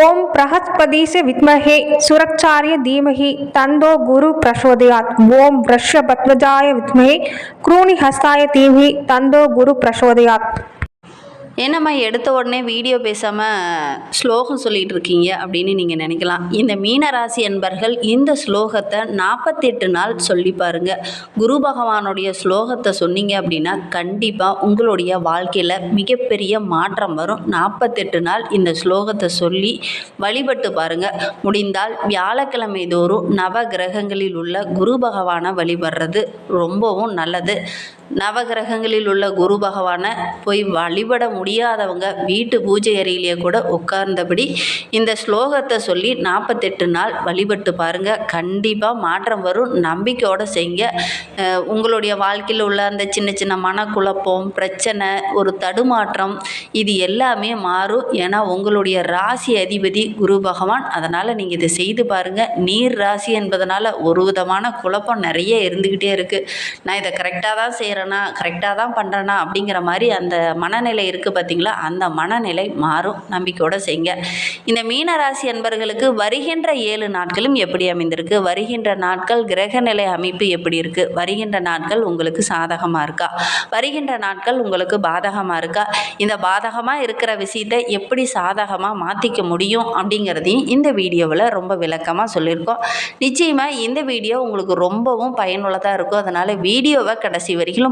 ஓம் பிரகஸ்பதீச வித்மகே சுரச்சாரிய தீமகி தந்தோ குரு பிரசோதயாத். ஓம் வ்ரஷபத்வஜாய வித்மகே குரூணி ஹஸ்தாய தீமகி தந்தோ குரு பிரசோதயாத். என்னம்மா எடுத்த உடனே வீடியோ பேசாமல் ஸ்லோகம் சொல்லிட்டு இருக்கீங்க அப்படின்னு நீங்கள் நினைக்கலாம். இந்த மீனராசி என்பர்கள் இந்த ஸ்லோகத்தை நாற்பத்தெட்டு நாள் சொல்லி பாருங்க. குரு பகவானுடைய ஸ்லோகத்தை சொன்னீங்க அப்படின்னா கண்டிப்பாக உங்களுடைய வாழ்க்கையில் மிகப்பெரிய மாற்றம் வரும். நாற்பத்தெட்டு நாள் இந்த ஸ்லோகத்தை சொல்லி வழிபட்டு பாருங்க. முடிந்தால் வியாழக்கிழமை தோறும் நவ கிரகங்களில் உள்ள குரு பகவானை வழிபடுறது ரொம்பவும் நல்லது. நவகிரகங்களில் உள்ள குரு பகவானை போய் வழிபட முடியாதவங்க வீட்டு பூஜை அறையிலேயே கூட உட்கார்ந்தபடி இந்த ஸ்லோகத்தை சொல்லி நாற்பத்தெட்டு நாள் வழிபட்டு பாருங்கள் கண்டிப்பாக மாற்றம் வரும். நம்பிக்கையோடு செய்யுங்க. உங்களுடைய வாழ்க்கையில் உள்ள அந்த சின்ன சின்ன மனக்குழப்பம் பிரச்சனை ஒரு தடுமாற்றம் இது எல்லாமே மாறும். ஏன்னா உங்களுடைய ராசி அதிபதி குரு பகவான். அதனால் நீங்கள் இதை செய்து பாருங்கள் நீர் ராசி என்பதனால் ஒரு விதமான குழப்பம் நிறைய இருந்துக்கிட்டே இருக்குது நான் இதை கரெக்டாக தான் செய்கிறேன் செய்கிறேன்னா கரெக்டாக தான் பண்ணுறேனா அப்படிங்கிற மாதிரி அந்த மனநிலை இருக்குது பார்த்தீங்களா அந்த மனநிலை மாறும். நம்பிக்கையோடு செய்யுங்க. இந்த மீனராசி அன்பர்களுக்கு வருகின்ற ஏழு நாட்களும் எப்படி அமைந்திருக்கு? வருகின்ற நாட்கள் கிரகநிலை அமைப்பு எப்படி இருக்குது வருகின்ற நாட்கள் உங்களுக்கு சாதகமாக இருக்கா? வருகின்ற நாட்கள் உங்களுக்கு பாதகமாக இருக்கா? இந்த பாதகமாக இருக்கிற விஷயத்தை எப்படி சாதகமாக மாற்றிக்க முடியும் அப்படிங்கிறதையும் இந்த வீடியோவில் ரொம்ப விளக்கமாக சொல்லியிருக்கோம். நிச்சயமாக இந்த வீடியோ உங்களுக்கு ரொம்பவும் பயனுள்ளதாக இருக்கும். அதனால் வீடியோவை கடைசி வரைக்கும்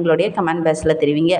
எங்களுடைய கமெண்ட் பாக்ஸில் தெரிவிங்க.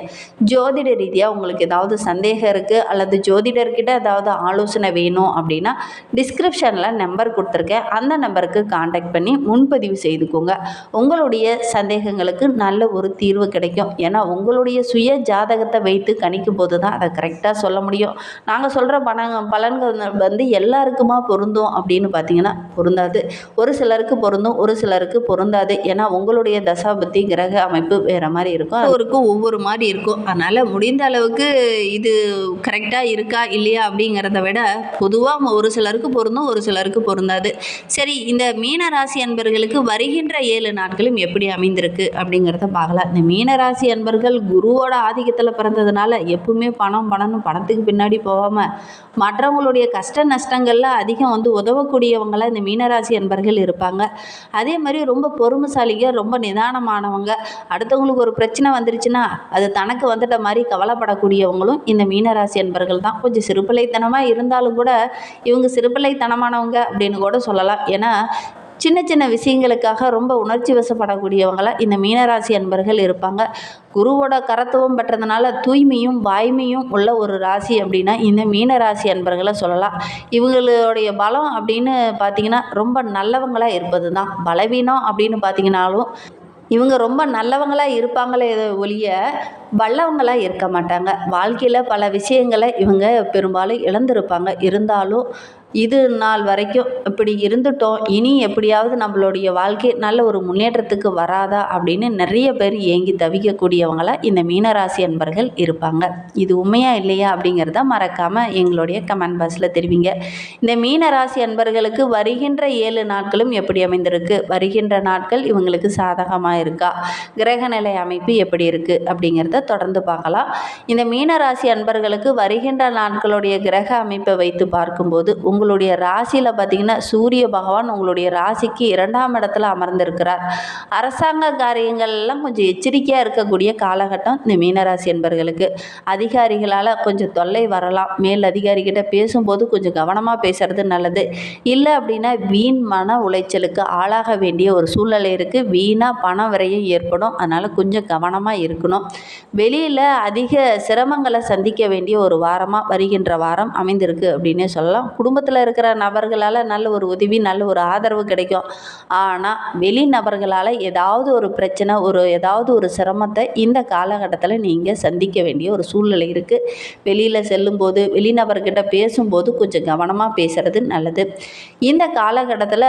ஜோதிட ரீதியாக உங்களுக்கு ஏதாவது சந்தேகம் இருக்குது அல்லது ஜோதிடர்கிட்ட ஏதாவது ஆலோசனை வேணும் அப்படின்னா டிஸ்கிரிப்ஷனில் நம்பர் கொடுத்துருக்கேன். அந்த நம்பருக்கு காண்டாக்ட் பண்ணி முன்பதிவு செய்துக்கோங்க. உங்களுடைய சந்தேகங்களுக்கு நல்ல ஒரு தீர்வு கிடைக்கும். ஏன்னா உங்களுடைய சுய ஜாதகத்தை வைத்து கணிக்கும் போது தான் அதை கரெக்டாக சொல்ல முடியும். நாங்கள் சொல்கிற பண பலன்கள் வந்து எல்லாருக்குமா பொருந்தும் அப்படின்னு பார்த்தீங்கன்னா பொருந்தாது. ஒரு சிலருக்கு பொருந்தும் ஒரு சிலருக்கு பொருந்தாது. ஏன்னா உங்களுடைய தசாபத்தி கிரக அமைப்பு வேறு மாதிரி இருக்கும் ஒவ்வொருக்கு ஒவ்வொரு மாதிரி இருக்கும். அதனால் முடிந்த அளவுக்கு இது கரெக்டாக இருக்கா இல்லையா அப்படிங்கிறத விட பொதுவாக ஒரு சிலருக்கு பொருந்தும் ஒரு சிலருக்கு பொருந்தாது. சரி இந்த மீன ராசி அன்பர்களுக்கு வருகின்ற ஏழு நாட்களும் எப்படி அமைந்திருக்கு அப்படிங்கிறத பார்க்கலாம். இந்த மீன ராசி அன்பர்கள் குருவோட ஆதிக்கத்தில் பிறந்ததுனால எப்பவுமே பணம் பணம்னு பணத்துக்கு பின்னாடி போகாமல் மற்றவங்களுடைய கஷ்ட நஷ்டங்களில் அதிகம் வந்து உதவக்கூடியவங்களாக இந்த மீனராசி அன்பர்கள் இருப்பாங்க. அதே மாதிரி ரொம்ப பொறுமைசாலிங்க ரொம்ப நிதானமானவங்க. அடுத்தவங்களுக்கு ஒரு பிரச்சனை வந்துருச்சுன்னா அது தனக்கு வந்துட்ட மாதிரி கவலைப்படக்கூடியவங்களும் இந்த மீனராசி அன்பர்கள் தான். கொஞ்சம் சிறுபிள்ளைத்தனமாக இருந்தாலும் கூட இவங்க சிறுபிள்ளைத்தனமானவங்க அப்படின்னு கூட சொல்லலாம். ஏன்னா சின்ன சின்ன விஷயங்களுக்காக ரொம்ப உணர்ச்சி வசப்படக்கூடியவங்களாக இந்த மீனராசி அன்பர்கள் இருப்பாங்க. குருவோட கரத்துவம் பெற்றதுனால தூய்மையும் வாய்மையும் உள்ள ஒரு ராசி அப்படின்னா இந்த மீனராசி அன்பர்களை சொல்லலாம். இவங்களுடைய பலம் அப்படின்னு பார்த்தீங்கன்னா ரொம்ப நல்லவங்களாக இருப்பது தான் பலவீனம் அப்படின்னு பார்த்தீங்கன்னாலும் இவங்க ரொம்ப நல்லவங்களாக இருப்பாங்களே ஒழிய வல்லவங்களாக இருக்க மாட்டாங்க. வாழ்க்கையில் பல விஷயங்களை இவங்க பெரும்பாலும் இழந்திருப்பாங்க. இருந்தாலும் இது நாள் வரைக்கும் இப்படி இருந்துட்டோம். இனி எப்படியாவது நம்மளுடைய வாழ்க்கை நல்ல ஒரு முன்னேற்றத்துக்கு வராதா அப்படின்னு நிறைய பேர் ஏங்கி தவிக்கக்கூடியவங்களாக இந்த மீனராசி அன்பர்கள் இருப்பாங்க. இது உண்மையா இல்லையா அப்படிங்கிறத மறக்காமல் எங்களுடைய கமெண்ட் பாக்ஸில் தெரிவிங்க. இந்த மீனராசி அன்பர்களுக்கு வருகின்ற ஏழு நாட்களும் எப்படி அமைந்திருக்கு? வருகின்ற நாட்கள் இவங்களுக்கு சாதகமாக இருக்கா? கிரகநிலை அமைப்பு எப்படி இருக்குது அப்படிங்கிறத தொடர்ந்து பார்க்கலாம். இந்த மீனராசி அன்பர்களுக்கு வருகின்ற நாட்களுடைய கிரக அமைப்பை வைத்து பார்க்கும்போது உங்கள் உங்களுடைய ராசியில் பார்த்தீங்கன்னா சூரிய பகவான் உங்களுடைய ராசிக்கு இரண்டாம் இடத்துல அமர்ந்திருக்கிறார். அரசாங்க காரியங்கள் எல்லாம் கொஞ்சம் எச்சரிக்கையாக இருக்கக்கூடிய காலகட்டம் இந்த மீனராசி என்பர்களுக்கு. அதிகாரிகளால் கொஞ்சம் தொல்லை வரலாம். மேல் அதிகாரிகிட்ட பேசும்போது கொஞ்சம் கவனமாக பேசுறது நல்லது. இல்லை அப்படின்னா வீண் மன உளைச்சலுக்கு ஆளாக வேண்டிய ஒரு சூழ்நிலை இருக்குது வீணாக பண விரையும் ஏற்படும். அதனால் கொஞ்சம் கவனமாக இருக்கணும். வெளியில் அதிக சிரமங்களை சந்திக்க வேண்டிய ஒரு வாரமாக வருகின்ற வாரம் அமைந்திருக்கு அப்படின்னே சொல்லலாம். குடும்பத்தில் குடும்பத்தில் இருக்கிற நபர்களால் நல்ல ஒரு உதவி நல்ல ஒரு ஆதரவு கிடைக்கும். ஆனால் வெளி நபர்களால் ஏதாவது ஒரு பிரச்சனை ஒரு ஏதாவது ஒரு சிரமத்தை இந்த காலகட்டத்தில் நீங்கள் சந்திக்க வேண்டிய ஒரு சூழ்நிலை இருக்குது வெளியில் செல்லும்போது வெளிநபர்கிட்ட பேசும்போது கொஞ்சம் கவனமாக பேசுகிறது நல்லது. இந்த காலகட்டத்தில்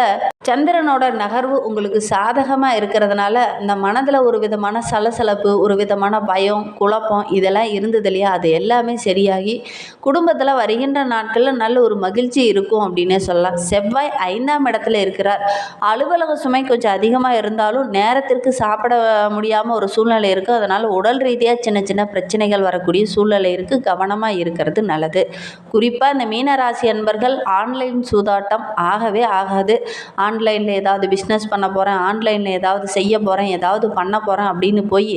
சந்திரனோட நகர்வு உங்களுக்கு சாதகமாக இருக்கிறதுனால இந்த மனதில் ஒரு விதமான சலசலப்பு ஒரு விதமான பயம் குழப்பம் இதெல்லாம் இருந்தது இல்லையா? அது எல்லாமே சரியாகி குடும்பத்தில் வருகின்ற நாட்களில் நல்ல ஒரு மகிழ்ச்சி இருக்கும் அப்படின்னே சொல்லலாம். செவ்வாய் ஐந்தாம் இடத்துல இருக்கிறார். அலுவலக சுமை கொஞ்சம் அதிகமாக இருந்தாலும் நேரத்திற்கு சாப்பிட முடியாமல் ஒரு சூழ்நிலை இருக்குது அதனால் உடல் ரீதியாக சின்ன சின்ன பிரச்சனைகள் வரக்கூடிய சூழ்நிலை இருக்குது கவனமாக இருக்கிறது நல்லது. குறிப்பாக இந்த மீனராசி அன்பர்கள் ஆன்லைன் சூதாட்டம் ஆகவே ஆகாது. ஆன்லைனில் ஏதாவது பிஸ்னஸ் பண்ண போகிறேன் ஆன்லைனில் ஏதாவது செய்ய போகிறேன் ஏதாவது பண்ண போகிறேன் அப்படின்னு போய்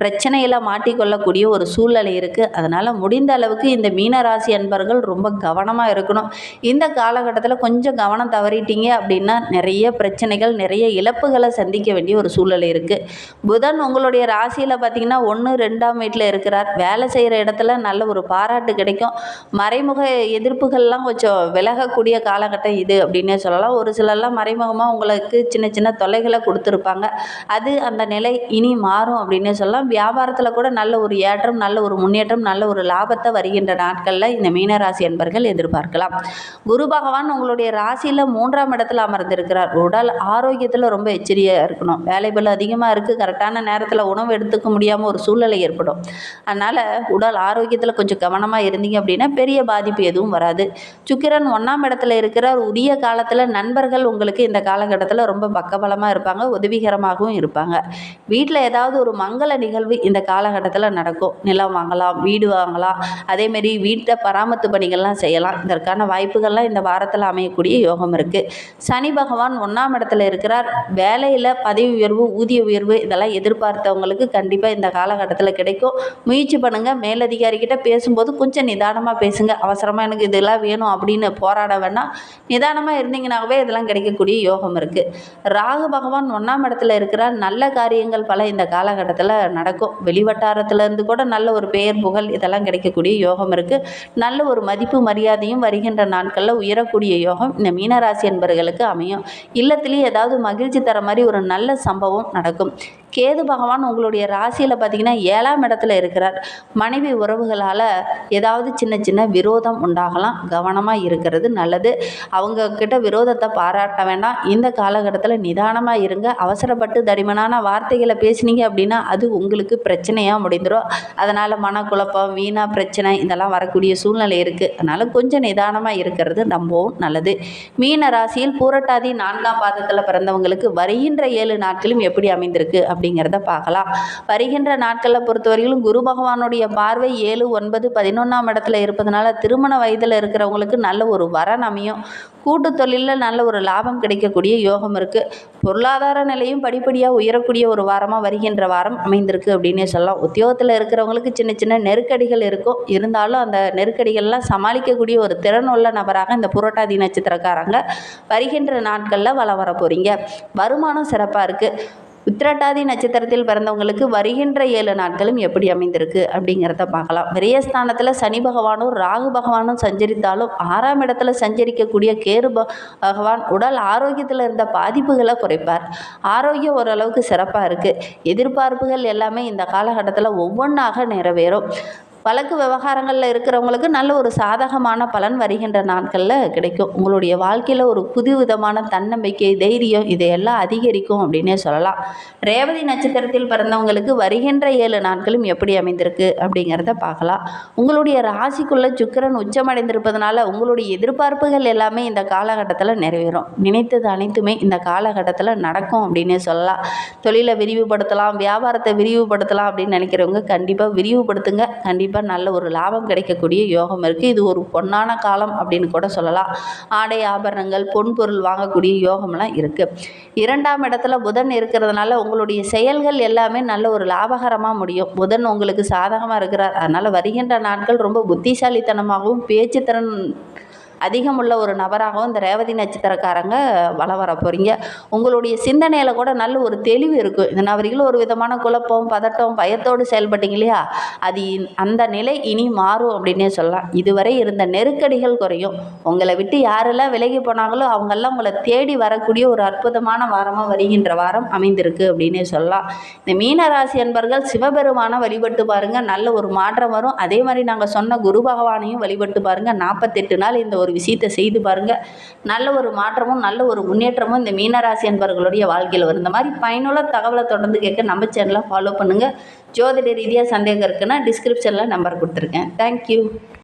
பிரச்சனையில் மாட்டிக்கொள்ளக்கூடிய ஒரு சூழ்நிலை இருக்குது அதனால் முடிந்த அளவுக்கு இந்த மீனராசி அன்பர்கள் ரொம்ப கவனமாக இருக்கணும். இந்த காலகட்டத்தில் கொஞ்சம் கவனம் தவறிட்டீங்க அப்படின்னா நிறைய பிரச்சனைகள் நிறைய இழப்புகளை சந்திக்க வேண்டிய ஒரு சூழல் இருக்குது புதன் உங்களுடைய ராசியில் பார்த்தீங்கன்னா ஒன்று ரெண்டாம் வீட்டில் இருக்கிறார். வேலை செய்கிற இடத்துல நல்ல ஒரு பாராட்டு கிடைக்கும். மறைமுக எதிர்ப்புகள்லாம் கொஞ்சம் விலகக்கூடிய காலகட்டம் இது அப்படின்னே சொல்லலாம். ஒரு சிலர்லாம் மறைமுகமாக உங்களுக்கு சின்ன சின்ன தொல்லைகளை கொடுத்துருப்பாங்க. அது அந்த நிலை இனி மாறும் அப்படின்னே சொல்லலாம். வியாபாரத்தில் கூட நல்ல ஒரு ஏற்றம் நல்ல ஒரு முன்னேற்றம் நல்ல ஒரு லாபத்தை வருகின்ற நாட்களில் இந்த மீனராசி என்பர்கள் எதிர்பார்க்கலாம். குரு பகவான் உங்களுடைய ராசியில் மூன்றாம் இடத்துல அமர்ந்திருக்கிறார். உடல் ஆரோக்கியத்தில் ரொம்ப எச்சரியாக இருக்கணும். வேலைபல் அதிகமாக இருக்குது கரெக்டான நேரத்தில் உணவு எடுத்துக்க முடியாமல் ஒரு சூழ்நிலை ஏற்படும். அதனால் உடல் ஆரோக்கியத்தில் கொஞ்சம் கவனமாக இருந்தீங்க அப்படின்னா பெரிய பாதிப்பு எதுவும் வராது. சுக்கிரன் ஒன்றாம் இடத்துல இருக்கிறார். உரிய காலத்தில் நண்பர்கள் உங்களுக்கு இந்த காலகட்டத்தில் ரொம்ப பக்கபலமாக இருப்பாங்க. உதவிகரமாகவும் இருப்பாங்க. வீட்டில் ஏதாவது ஒரு மங்கள நிகழ்வு இந்த காலகட்டத்தில் நடக்கும். நிலம் வாங்கலாம் வீடு வாங்கலாம். அதேமாரி வீட்டை பராமத்து பணிகள்லாம் செய்யலாம். இதற்கான வாய்ப்புகள் வாய்ப்புகள்லாம் இந்த வாரத்தில் அமையக்கூடிய யோகம் இருக்குது சனி பகவான் ஒன்றாம் இடத்துல இருக்கிறார். வேலையில் பதவி உயர்வு ஊதிய உயர்வு இதெல்லாம் எதிர்பார்த்தவங்களுக்கு கண்டிப்பாக இந்த காலகட்டத்தில் கிடைக்கும். முயற்சி பண்ணுங்கள் மேலதிகாரிகிட்ட பேசும்போது கொஞ்சம் நிதானமாக பேசுங்க. அவசரமாக எனக்கு இதெல்லாம் வேணும் அப்படின்னு போராட வேணாம். நிதானமாக இருந்தீங்கன்னாவே இதெல்லாம் கிடைக்கக்கூடிய யோகம் இருக்குது ராகு பகவான் ஒன்றாம் இடத்துல இருக்கிறார். நல்ல காரியங்கள் பல இந்த காலகட்டத்தில் நடக்கும். வெளிவட்டாரத்துலேருந்து கூட நல்ல ஒரு பெயர் புகழ் இதெல்லாம் கிடைக்கக்கூடிய யோகம் இருக்குது நல்ல ஒரு மதிப்பு மரியாதையும் வருகின்ற நாட்களில் உயரக்கூடிய யோகம் இந்த மீனராசி என்பவர்களுக்கு அமையும். இல்லத்திலேயே ஏதாவது மகிழ்ச்சி தர மாதிரி ஒரு நல்ல சம்பவம் நடக்கும். கேது பகவான் உங்களுடைய ராசியில் பார்த்தீங்கன்னா ஏழாம் இடத்துல இருக்கிறார். மனைவி உறவுகளால் ஏதாவது சின்ன சின்ன விரோதம் உண்டாகலாம். கவனமாக இருக்கிறது நல்லது. அவங்க கிட்ட விரோதத்தை பாராட்ட வேண்டாம். இந்த காலகட்டத்தில் நிதானமாக இருங்க. அவசரப்பட்டு தடிமனான வார்த்தைகளை பேசுனீங்க அப்படின்னா அது உங்களுக்கு பிரச்சனையாக முடிந்துடும் அதனால் மனக்குழப்பம் வீணாக பிரச்சனை இதெல்லாம் வரக்கூடிய சூழ்நிலை இருக்குது அதனால் கொஞ்சம் நிதானமாக இருக்கிறது ரொம்பவும் நல்லது. மீன ராசியில் பூரட்டாதி நான்காம் பாதத்தில் பிறந்தவங்களுக்கு வருகின்ற ஏழு நாட்களும் எப்படி அமைந்திருக்கு அப்படி அப்படிங்கிறத பார்க்கலாம். வருகின்ற நாட்களை பொறுத்தவரையிலும் குரு பகவானுடைய பார்வை ஏழு ஒன்பது பதினொன்றாம் இடத்துல இருப்பதனால திருமண வயதில் இருக்கிறவங்களுக்கு நல்ல ஒரு வரன் அமையும். கூட்டு தொழிலில் நல்ல ஒரு லாபம் கிடைக்கக்கூடிய யோகம் இருக்குது பொருளாதார நிலையும் படிப்படியாக உயரக்கூடிய ஒரு வாரமாக வருகின்ற வாரம் அமைந்திருக்கு அப்படின்னே சொல்லலாம். உத்தியோகத்தில் இருக்கிறவங்களுக்கு சின்ன சின்ன நெருக்கடிகள் இருக்கும். இருந்தாலும் அந்த நெருக்கடிகள்லாம் சமாளிக்கக்கூடிய ஒரு திறன் உள்ள நபராக இந்த புரோட்டாதி நட்சத்திரக்காரங்க வருகின்ற நாட்களில் வளம் வர போகிறீங்க வருமானம் சிறப்பாக இருக்குது உத்திரட்டாதி நட்சத்திரத்தில் பிறந்தவங்களுக்கு வருகின்ற ஏழு நாட்களும் எப்படி அமைந்திருக்கு அப்படிங்கிறத பார்க்கலாம். விரயஸ்தானத்தில் சனி பகவானும் ராகு பகவானும் சஞ்சரித்தாலும் ஆறாம் இடத்துல சஞ்சரிக்கக்கூடிய கேரு ப- பகவான் உடல் ஆரோக்கியத்தில் இருந்த பாதிப்புகளை குறைப்பார். ஆரோக்கியம் ஓரளவுக்கு சிறப்பாக இருக்குது எதிர்பார்ப்புகள் எல்லாமே இந்த காலகட்டத்தில் ஒவ்வொன்றாக நிறைவேறும். வழக்கு விவகாரங்களில் இருக்கிறவங்களுக்கு நல்ல ஒரு சாதகமான பலன் வருகின்ற நாட்களில் கிடைக்கும். உங்களுடைய வாழ்க்கையில் ஒரு புது விதமான தன்னம்பிக்கை தைரியம் இதையெல்லாம் அதிகரிக்கும் அப்படின்னே சொல்லலாம். ரேவதி நட்சத்திரத்தில் பிறந்தவங்களுக்கு வருகின்ற ஏழு நாட்களும் எப்படி அமைந்திருக்கு அப்படிங்கிறத பார்க்கலாம். உங்களுடைய ராசிக்குள்ள சுக்கிரன் உச்சமடைந்திருப்பதனால உங்களுடைய எதிர்பார்ப்புகள் எல்லாமே இந்த காலகட்டத்தில் நிறைவேறும். நினைத்தது அனைத்துமே இந்த காலகட்டத்தில் நடக்கும் அப்படின்னே சொல்லலாம். தொழிலை விரிவுபடுத்தலாம் வியாபாரத்தை விரிவுபடுத்தலாம் அப்படின்னு நினைக்கிறவங்க கண்டிப்பாக விரிவுபடுத்துங்க. கண்டிப்பாக நல்ல ஒரு லாபம் கிடைக்கக்கூடிய யோகம் இருக்குது இது ஒரு பொன்னான காலம் அப்படின்னு கூட சொல்லலாம். ஆடை ஆபரணங்கள் பொன் பொருள் வாங்கக்கூடிய யோகம்லாம் இருக்குது இரண்டாம் இடத்துல புதன் இருக்கிறதுனால உங்களுடைய செயல்கள் எல்லாமே நல்ல ஒரு லாபகரமாக முடியும். புதன் உங்களுக்கு சாதகமாக இருக்கிறார். அதனால் வருகின்ற நாட்கள் ரொம்ப புத்திசாலித்தனமாகவும் பேச்சுத்திறன் அதிகமுள்ள ஒரு நபராகவும் இந்த ரேவதி நட்சத்திரக்காரங்க வள வர போகிறீங்க உங்களுடைய சிந்தனையில் கூட நல்ல ஒரு தெளிவு இருக்கும் இந்த நபர்கள் ஒரு விதமான குழப்பம் பதட்டம் பயத்தோடு செயல்பட்டீங்க இல்லையா? அது அந்த நிலை இனி மாறும் அப்படின்னே சொல்லலாம். இதுவரை இருந்த நெருக்கடிகள் குறையும். உங்களை விட்டு யாரெல்லாம் விலகி போனாங்களோ அவங்கெல்லாம் உங்களை தேடி வரக்கூடிய ஒரு அற்புதமான வாரமாக வருகின்ற வாரம் அமைந்திருக்கு அப்படின்னே சொல்லலாம். இந்த மீனராசி அன்பர்கள் சிவபெருமானை வழிபட்டு பாருங்கள் நல்ல ஒரு மாற்றம் வரும். அதே மாதிரி நாங்கள் சொன்ன குரு பகவானையும் வழிபட்டு பாருங்கள் நாற்பத்தெட்டு நாள் இந்த ஒரு விஷயத்தை செய்து பாருங்க. நல்ல ஒரு மாற்றமும் நல்ல ஒரு முன்னேற்றமும் இந்த மீனராசி அன்பர்களுடைய வாழ்க்கையில் வரும். இந்த மாதிரி பயனுள்ள தகவலை தொடர்ந்து கேட்க நம்ம சேனலை ஃபாலோ பண்ணுங்கள் ஜோதிட ரீதியாக சந்தேகம் இருக்குன்னா டிஸ்கிரிப்ஷனில் நம்பர் கொடுத்துருக்கேன். தேங்க்யூ